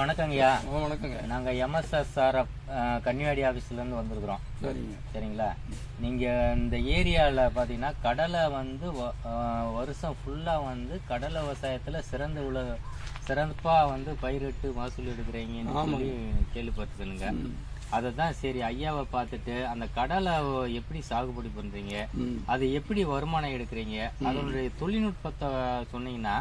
வணக்கங்கய்யா. வணக்கங்க. நாங்கள் எம்எஸ்எஸ்ஆர் கன்னிவாடி ஆஃபீஸ்லேருந்து வந்திருக்கிறோம். சரிங்க. சரிங்களா? நீங்கள் இந்த ஏரியாவில் பார்த்தீங்கன்னா கடலை வந்து வருஷம் ஃபுல்லாக வந்து கடலை விவசாயத்தில் சிறந்து உள்ள சிறப்பாக வந்து பயிரிட்டு மகசூல் எடுக்கிறீங்கன்னு சொல்லி கேள்விப்பட்டிருக்கேனுங்க. அதை தான் சரி ஐயாவை பார்த்துட்டு அந்த கடலை எப்படி சாகுபடி பண்ணுறீங்க ம். அது எப்படி வருமானம் எடுக்கிறீங்க? அதனுடைய தொழில்நுட்பத்தை சொன்னீங்கன்னா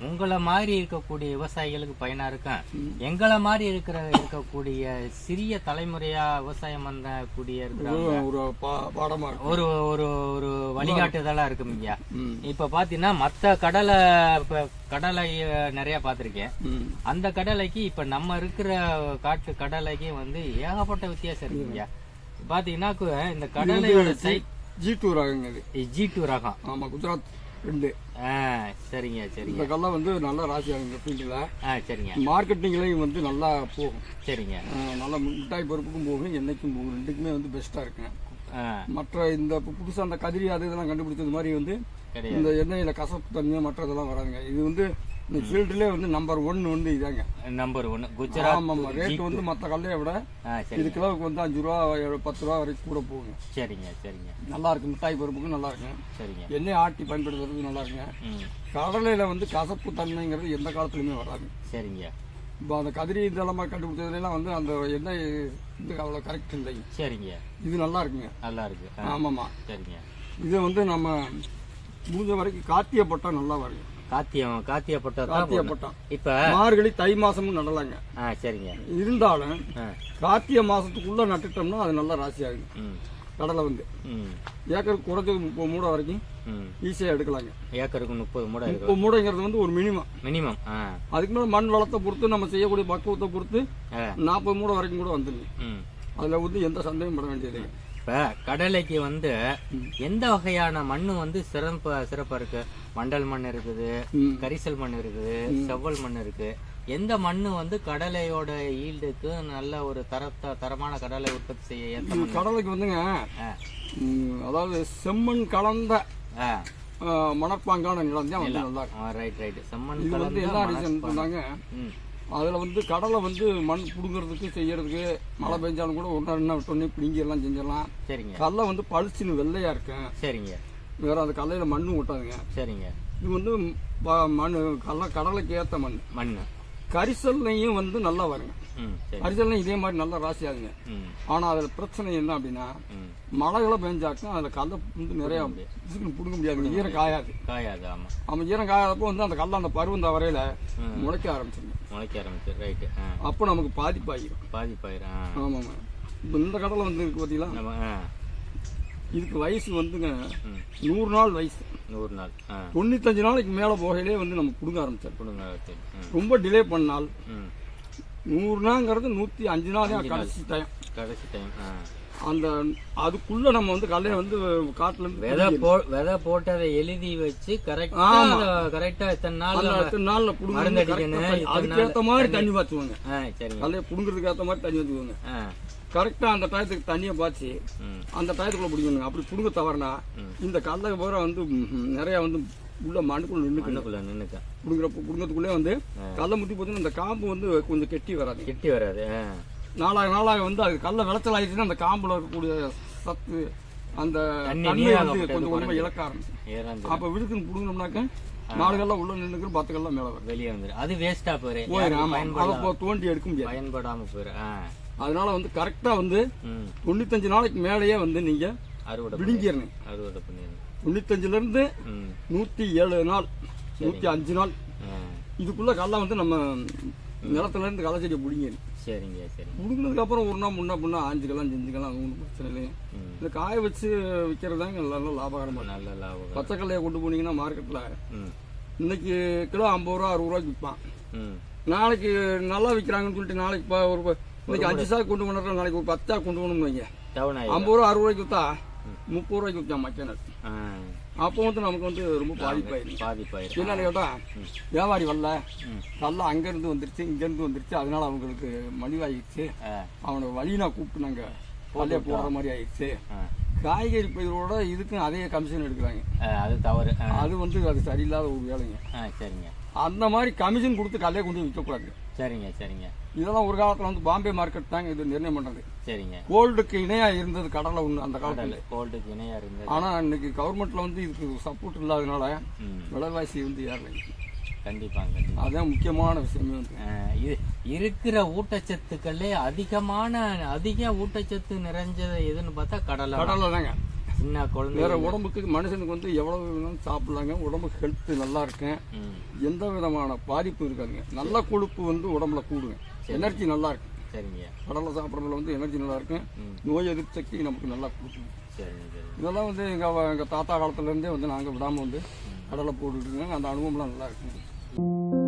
உங்களை மாதிரி இருக்கக்கூடிய விவசாயிகளுக்கு பயனா இருக்கும். எங்களை மாதிரி இருக்கிற இருக்கக்கூடிய சிறிய தலைமுறையா விவசாயம் பண்ணக்கூடிய இருக்கிறவங்க ஒரு- ஒரு ஒரு வழிகாட்டுதலா இருக்கும் ஐயா. இப்ப பாத்தீங்கன்னா மத்த கடலை கடலை நிறைய பார்த்திருக்கேன். அந்த கடலைக்கு இப்ப நம்ம இருக்கிற காட்டு கடலைக்கு வந்து ஏகப்பட்ட வித்தியாசம் இருக்குங்க பாத்தீங்கன்னா இந்த கடலையோட சை ஜி டூ ரகங்க இது ஜி டூ ரகம் ஆமா குஜராத் ரெண்டு. சரிங்க சரிங்க. இந்த வந்து நல்ல ராசி ஆகுங்க ஃபீல்டில். ஆ சரிங்க. மார்க்கெட்டிங்லேயும் வந்து நல்லா போகும். சரிங்க. நல்லா மிட்டாய் பருப்புக்கும் போகும் எண்ணெய்க்கும் போகும். ரெண்டுக்குமே வந்து பெஸ்ட்டாக இருக்குங்க மற்ற இந்த புதுசாக அந்த கதிரி அது இதெல்லாம் கண்டுபிடிச்சது மாதிரி வந்து இந்த எண்ணெயில் கசப்பு தன்மை மற்றதெல்லாம் வராதுங்க. இது வந்து இந்த ஃபீல்டுலேயே வந்து நம்பர் ஒன் வந்து இதாங்க. நம்பர் ஒன்னு குஜராத் ஆமாம் ரேட்டு வந்து மற்ற கல்லையை விட இது கிலோவுக்கு வந்து அஞ்சு ரூபா பத்து ரூபா வரைக்கும் கூட போகுங்க. சரிங்க சரிங்க. நல்லா இருக்கு மிட்டாய் பருப்புக்கும் நல்லா இருக்குங்க சரிங்க. எண்ணெய் ஆட்டி பயன்படுத்துறதுக்கு நல்லா இருக்குங்க. கடலையில் வந்து கசப்பு தன்மைங்கிறது எந்த காலத்துலையுமே வராது. சரிங்க. இப்போ அந்த கதிரி இதெல்லாம் கண்டுபிடிச்சதுலாம் வந்து அந்த எண்ணெய் இது அவ்வளோ கரெக்ட் இல்லைங்க சரிங்க. இது நல்லா இருக்குங்க. நல்லா இருக்கு. ஆமாம்மா. சரிங்க. இது வந்து நம்ம முடிஞ்ச வரைக்கும் காத்திய போட்டால் நல்லா வருங்க காத்தியம் காத்திய போடணும். போட்டால் இப்ப மார்கழி தை மாசமும் நடலாங்க. ஆ சரிங்க. இருந்தாலும் கார்த்திகை மாசத்துக்குள்ள நட்டுட்டோம்னா அது நல்லா ராசி ஆகுங்க ம். கடலை வந்து. ம். ஏக்கருக்கு குறைஞ்சது முப்பது மூடை வரைக்கும் ஈஸியாக எடுக்கலாங்க. ஏக்கருக்கு முப்பது மூடை முப்பது மூடைங்கிறது வந்து ஒரு மினிமம் மினிமம் ஆ. அதுக்கு மேலே மண் வளத்தை பொறுத்து நம்ம செய்யக்கூடிய பக்குவத்தை பொறுத்து நாற்பது மூடை வரைக்கும் கூட வந்துடுங்க அதில் வந்து எந்த சந்தேகம் பட வேண்டியது இப்ப கடலைக்கு வந்து எந்த வகையான மண்ணு வந்து சிறப்பு சிறப்பா இருக்கு? மண்டல் மண் இருக்குது. கரிசல் மண் இருக்குது செவ்வல் மண் இருக்கு. எந்த மண்ணு வந்து கடலையோட ஈல்டுக்கு நல்ல ஒரு தரத்த தரமான கடலை உற்பத்தி செய்ய மண் கடலைக்கு வந்துங்க. அதாவது செம்மண் கலந்த மணற்பாங்கான நிலம் தான் ரைட் ரைட் செம்மண் கலந்த என்ன ரீசன் சொன்னாங்க அதில் வந்து கடலை வந்து மண் பிடுங்கிறதுக்கு செய்யறதுக்கு மழை பெஞ்சாலும் கூட ஒன்றா ரெண்டா விட்டோன்னே பிடுங்கி எல்லாம் செஞ்சிடலாம். சரிங்க. கடலை வந்து பளிச்சுன்னு வெள்ளையா இருக்கும் சரிங்க. வேற அந்த கடலையில மண்ணும் ஒட்டாதுங்க. சரிங்க. இது வந்து மண் கடலை கடலைக்கு ஏற்ற மண். மண்ணு. கரிசல்லையும் வந்து நல்லா வருங்க கரிசல்லையும் இதே மாதிரி நல்லா ராசி ம். ஆனால் அதில் பிரச்சனை என்ன அப்படின்னா மழைகளை பெஞ்சாக்கும் அதில் கடலை வந்து நிறைய பிடுங்க முடியாது. ஈரம் காயாது. காயாது ஆமா. அவன் ஈரம் காயாதப்போ வந்து அந்த கடலை அந்த பருவம் தவறையில முளைக்க ஆரம்பிச்சிருங்க. முளைக்க ஆரம்பிச்சு ரைட்டு அப்போ நமக்கு பாதிப்பாயிரம். ஆ. ஆமாம்மா. இப்போ இந்த கடலை வந்து இருக்கு பார்த்தீங்களா இதுக்கு வயசு வந்துங்க நூறு நாள் வயசு. நூறு நாள் தொண்ணூத்தஞ்சு நாளைக்கு மேலே போகையிலே வந்து நம்ம பிடுங்க ஆரம்பிச்சார் கொடுங்க ரொம்ப டிலே பண்ணால் நூறு நாள்ங்கிறது நூற்றி அஞ்சு நாள் தான் கடைசி டைம் கடைசி டைம் அந்த அதுக்குள்ள நம்ம வந்து கல்லையை வந்து காட்டுல இருந்து விதை போ விதை போட்டதை எழுதி வச்சு கரெக்டா கரெக்டா இத்தனை நாள் எத்தனை நாள்ல புடுங்க மருந்து அடிக்கணும், இத்தனை அதுக்கு ஏற்ற மாதிரி தண்ணி. பாய்ச்சுவாங்க. கல்லையை புடுங்கிறதுக்கு ஏற்ற மாதிரி தண்ணி வச்சுக்குவாங்க. ஆ. கரெக்டா அந்த டயத்துக்கு தண்ணியை பாய்ச்சி அந்த டயத்துக்குள்ள பிடிக்கணுங்க அப்படி புடுங்க தவறுனா. இந்த கடலை பூரா வந்து நிறைய வந்து உள்ள மண்ணுக்குள்ள நின்று மண்ணுக்குள்ள நின்னுக்க. புடுங்குறப்ப புடுங்கிறதுக்குள்ளே வந்து கடலை முத்தி போச்சுன்னா அந்த காம்பு வந்து கொஞ்சம் கெட்டி வராது. கிட்டி வராது நாளாக நாளாக வந்து அது கடலை விளைச்சல் ஆயிடுச்சுன்னா அந்த காம்புல இருக்கக்கூடிய சத்து அந்த தண்ணி வந்து கொஞ்சம் கொஞ்சமாக இழக்க ஆரம்பிச்சு அப்போ விழுக்குன்னு புடுங்கினோம்னாக்க மாடுகள்லாம் உள்ள நின்றுக்கு பத்துக்கள்லாம் மேலே வரும். வெளியே வந்துரு அது வேஸ்டா போயிரு அதை தோண்டி எடுக்க முடியாது. பயன்படாம போயிரு அதனால வந்து கரெக்டாக வந்து தொண்ணூத்தஞ்சு நாளைக்கு மேலேயே வந்து நீங்கள் அறுவடை விடுங்கிடணும் அறுவடை பண்ணிடணும். தொண்ணூத்தஞ்சுலேருந்து ம். நூற்றி ஏழு நாள் நூற்றி அஞ்சு நாள். இதுக்குள்ள கடலை வந்து நம்ம நிலத்துல இருந்து களை செடியை பிடிங்கிடணும் சரிங்க சரிங்க. பிடுங்கினதுக்கு அப்புறம் ஒரு நாள் முன்னா முன்னா ஆஞ்சுக்கலாம் செஞ்சுக்கலாம் ஒன்றும் பிரச்சனை இல்லை ம். இந்த காய வச்சு விற்கிறதாங்க நல்ல லாபகரமாக நல்ல லாபம் பச்சைக்கல்லையை கொண்டு போனீங்கன்னா மார்க்கெட்டில் இன்னைக்கு கிலோ ஐம்பது ரூபா அறுபது ரூபாய்க்கு விற்பான். நாளைக்கு நல்லா விற்கிறாங்கன்னு சொல்லிட்டு நாளைக்கு இப்போ ஒரு இன்னைக்கு அஞ்சு சாக்கு கொண்டு போனா நாளைக்கு ஒரு பத்து கொண்டு போகணும்னு வைங்க. ஐம்பது ரூபா அறுபது ரூபாய்க்கு விற்றா முப்பது ரூபாய்க்கு விற்கான் மக்கள் அப்போ வந்து நமக்கு வந்து ரொம்ப பாதிப்பாயிடும் பாதிப்பாயிரும். என்னன்னு வியாபாரி வரல. நல்லா அங்கேருந்து வந்துருச்சு இங்கேருந்து வந்துருச்சு. அதனால அவங்களுக்கு மலிவாயிடுச்சு. அவனை வழி நான் கூப்பிட்டு நாங்கள் பள்ளியை போடுற மாதிரி ஆயிடுச்சு. காய்கறி பயிரோட இதுக்கும் அதே கமிஷன் எடுக்கிறாங்க. அது தவறு. அது வந்து அது சரியில்லாத ஒரு வேலைங்க. சரிங்க. அந்த மாதிரி கமிஷன் கொடுத்து கல்லையை கொண்டு விற்கக்கூடாது. சரிங்க சரிங்க. இதெல்லாம் ஒரு காலத்தில் வந்து பாம்பே மார்க்கெட் தாங்க இது நிர்ணயம் பண்ணுறது சரிங்க. கோல்டுக்கு இணையாக இருந்தது கடலை ஒன்று அந்த காலத்தில். கோல்டுக்கு இணையா இருந்தது. ஆனால் இன்னைக்கு கவர்மெண்ட்ல வந்து இதுக்கு சப்போர்ட் இல்லாதனால விலைவாசி வந்து ஏறலைங்க கண்டிப்பாங்க கண்டிப்பா. அதான் முக்கியமான விஷயமே வந்து. இருக்கிற ஊட்டச்சத்துக்களே அதிகமான அதிக ஊட்டச்சத்து நிறைஞ்சது எதுன்னு பார்த்தா கடலை. கடலை தாங்க. சின்ன குழந்தை வேற உடம்புக்கு மனுஷனுக்கு வந்து எவ்வளவு வேணாலும் சாப்பிடலாங்க. உடம்புக்கு ஹெல்த் நல்லா இருக்கும் எந்த விதமான பாதிப்பும் இருக்காதுங்க. நல்ல கொழுப்பு வந்து உடம்புல கூடுங்க. எனர்ஜி நல்லா இருக்கும் சரிங்க. கடலை சாப்பிட்றதுல வந்து எனர்ஜி நல்லா இருக்கும் நோய் எதிர்ப்பு சக்தி நமக்கு நல்லா கொடுக்கும். இதெல்லாம் வந்து எங்கள் எங்கள் தாத்தா காலத்துலேருந்தே வந்து நாங்கள் விடாமல் வந்து கடலை போட்டுட்டு இருக்கோங்க அந்த அனுபவம்லாம் நல்லா இருக்குங்க.